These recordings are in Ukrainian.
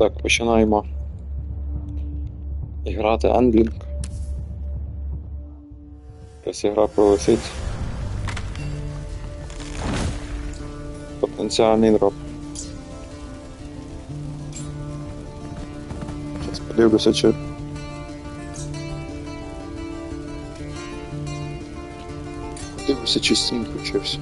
Так, починаємо. Грати Анблінк. Якась ігра пролетить. Потенціальний дроп. Зараз подивлюся, чи. Подивлюся, чи стім включився.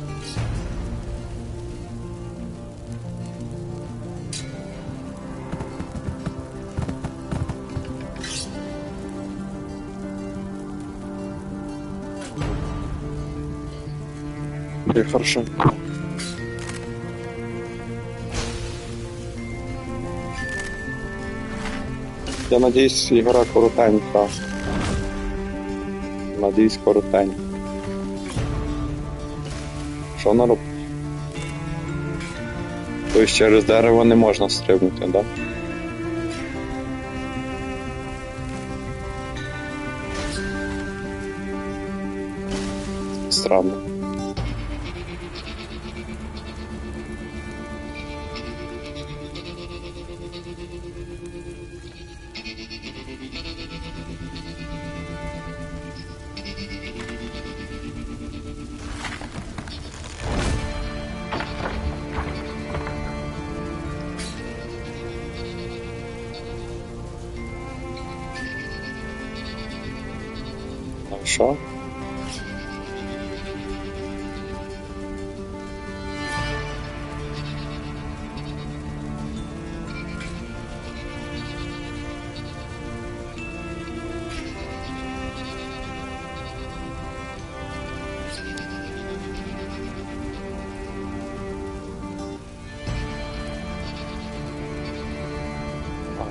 Окей, хорошо. Я надіюсь, ігра коротенька. Надіюсь, коротенька. Що вона робить? Тобто через дерево не можна стрибнути, так? Да? Странно. А що?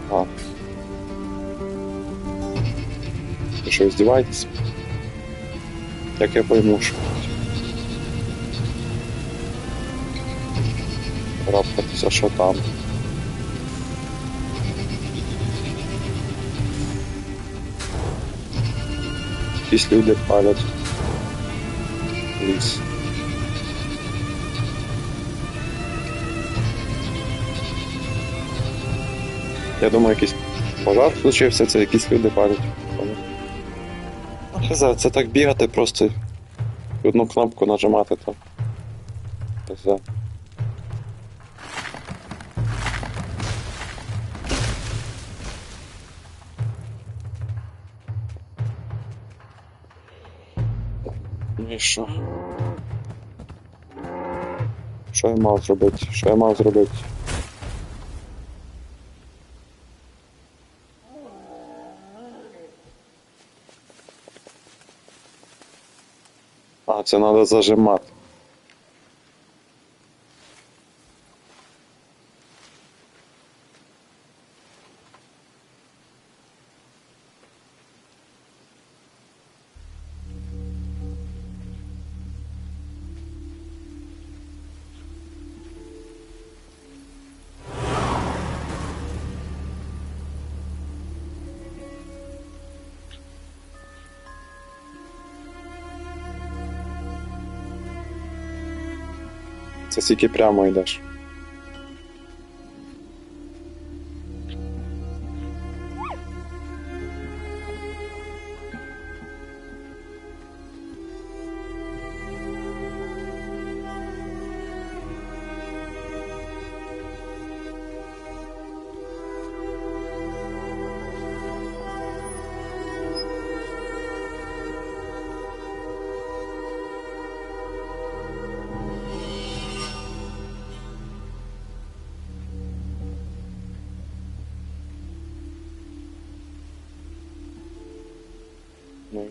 Ага. Ви що, здіваєтесь? Як я пойму, що Рапатися, що там. Якісь люди палять ліс. Я думаю, якийсь пожар случився, це якісь люди палять. Ну, це так бігати просто одну кнопку нажимати там. Хз. Ну і що? Що я мав зробити? Що я мав зробити? Це треба зажимати. Це тільки прямо йдеш. Ну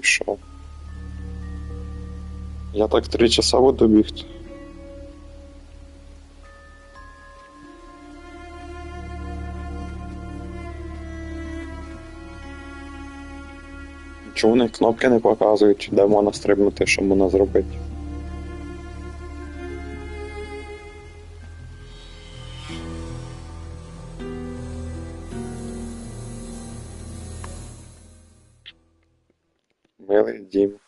і що? Я так три часа буду бігти. Чому вони кнопки не показують, де можна стрибнути, що можна зробити? Милий дім.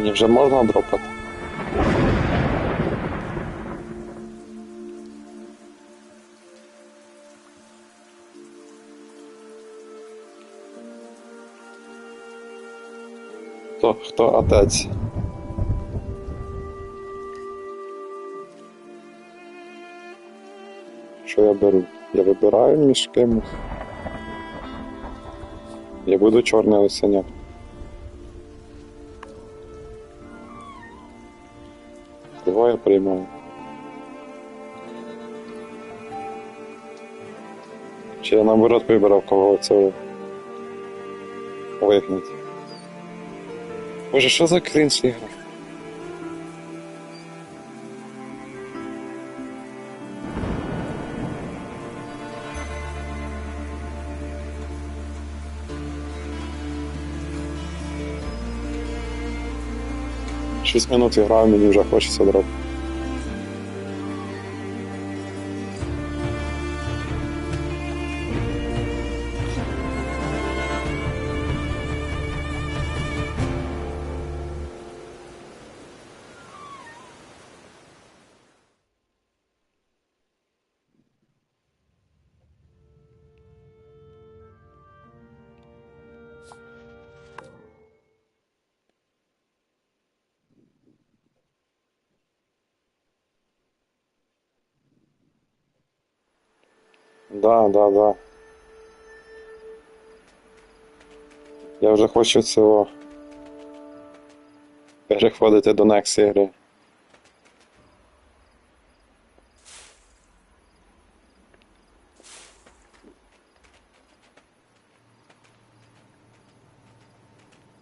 Мені вже можна дропати? Хто, хто отець? Що я беру? Я вибираю між кимось. Я буду чорне лисеня. Я приймаю? Чи я наоборот вибрав кого це вигнати? Боже, що за крінж ігра? Шість минут граю, мені вже хочеться дроп. Да, да, да. Я вже хочу цього переходити до next ігри.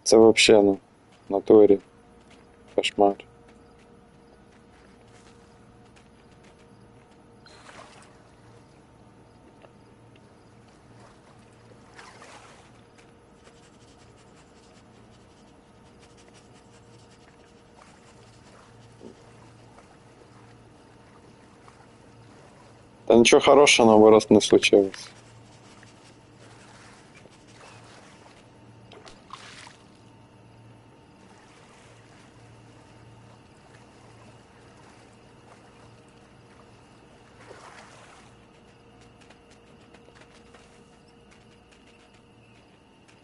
Це вообще, ну, натурі. Кошмар. Та нічого хорошого, наоборот, не случилось.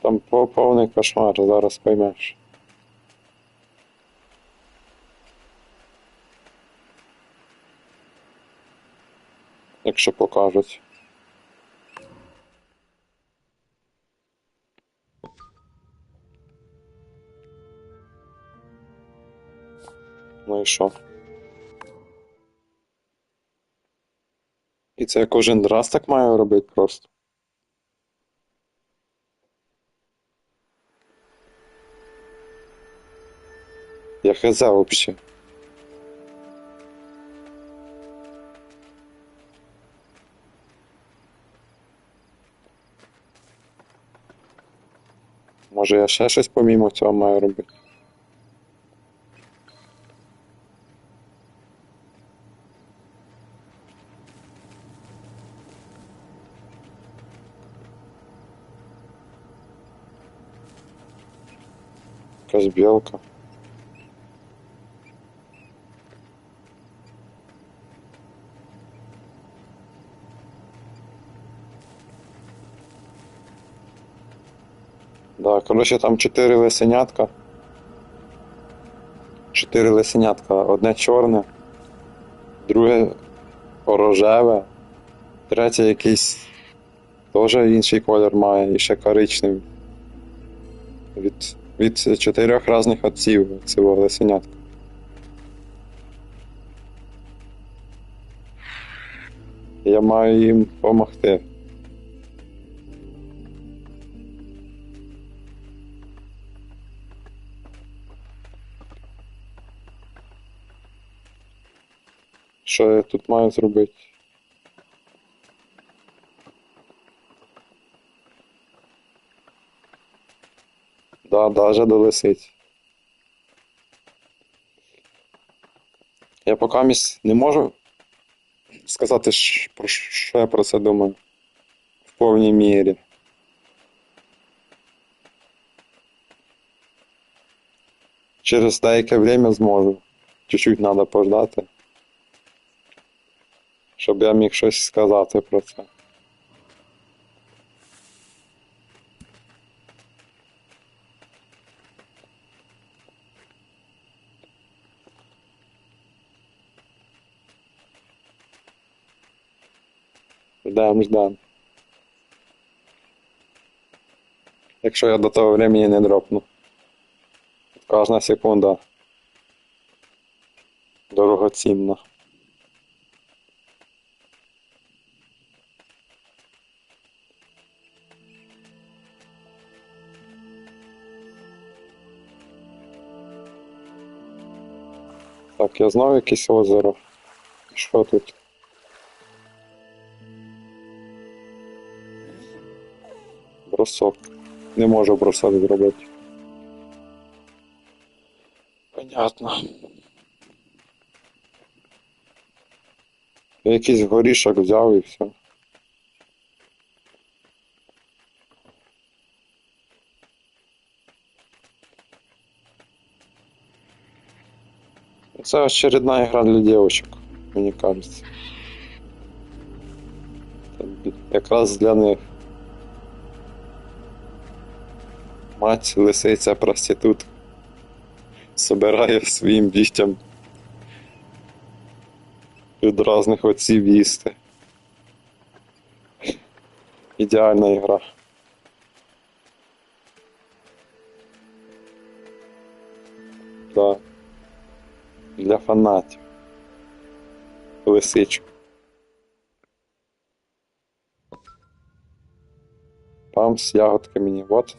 Там по- повний кошмар, зараз поймеш. Якщо покажуть. Ну і що? І це я кожен раз так маю робити просто. Я хз вообще. Може я ще щось помімо цього маю робити? Якась білка. Коротше, там чотири лисенятка. Чотири лисенятка. Одне чорне, друге рожеве, третє якийсь теж інший колір має і ще коричневий. Від, від чотирьох різних отців цього лисенятка. Я маю їм допомогти. Що я тут маю зробити? Да, даже до лисиць. Я поки місь не можу сказати, що я про це думаю в повній мірі. Через деяке время зможу. Чуть-чуть треба пождати. Щоб я міг щось сказати про це. Ждем, ждем. Якщо я до того времени не дропну. Кожна секунда дорогоцінна. Так, я знав якесь озеро. Що тут? Бросок. Не можу бросок зробити. Понятно. Я якийсь горішок взяв і все. Це очередна игра для девочек, мені кажется. Якраз для них. Мать, лисиця, проститут. Собирає своїм дітям від різних отців їсти. Ідеальна ігра. Для фанатів. Лисичку. Пам з ягодками мені. Вот.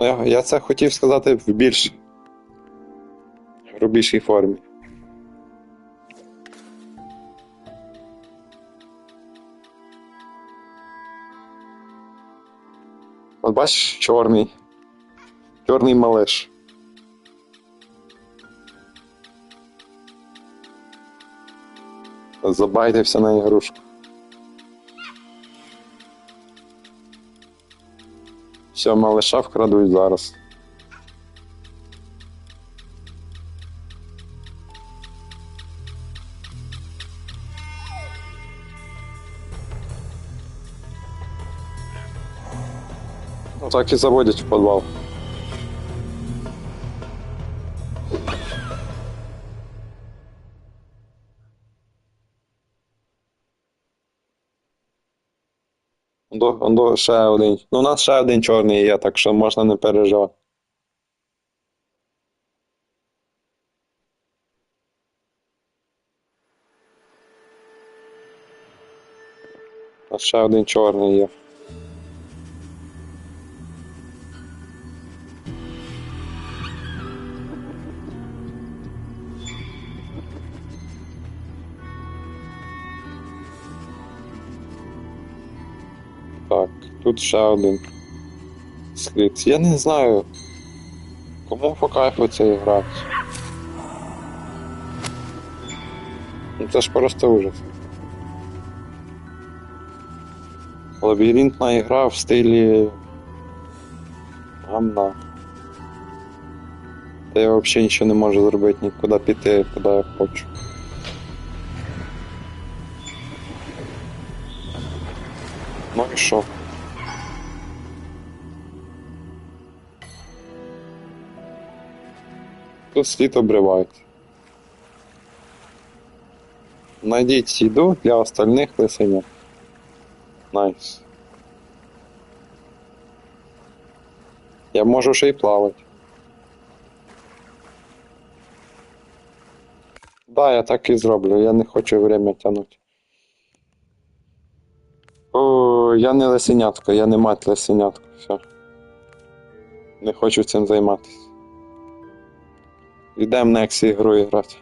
Ну, я, я це хотів сказати в більш грубішій формі. От бачиш, чорний. Чорний малиш. Забайтився на ігрушку. Все, малиша вкрадуть зараз. Так і заводять в підвал. До, до ще один. Ну, у нас ще один чорний є, так що можна не переживати. А ще один чорний є. Тут ще один слід. Я не знаю, кому по кайфу це грати. Ну це ж просто ужас. Лабіринтна ігра в стилі гамна. Та я взагалі нічого не можу зробити, нікуди піти, куди я хочу. Ну і що? Тут слід обривається. Найдіть їду для остальних лисенят. Найс. Я можу ще й плавати. Да, я так і зроблю, я не хочу время тягнути. О, я не лисенятко, я не мать лисенятко, все. Не хочу цим займатися. Йдемо на ексі ігру грати.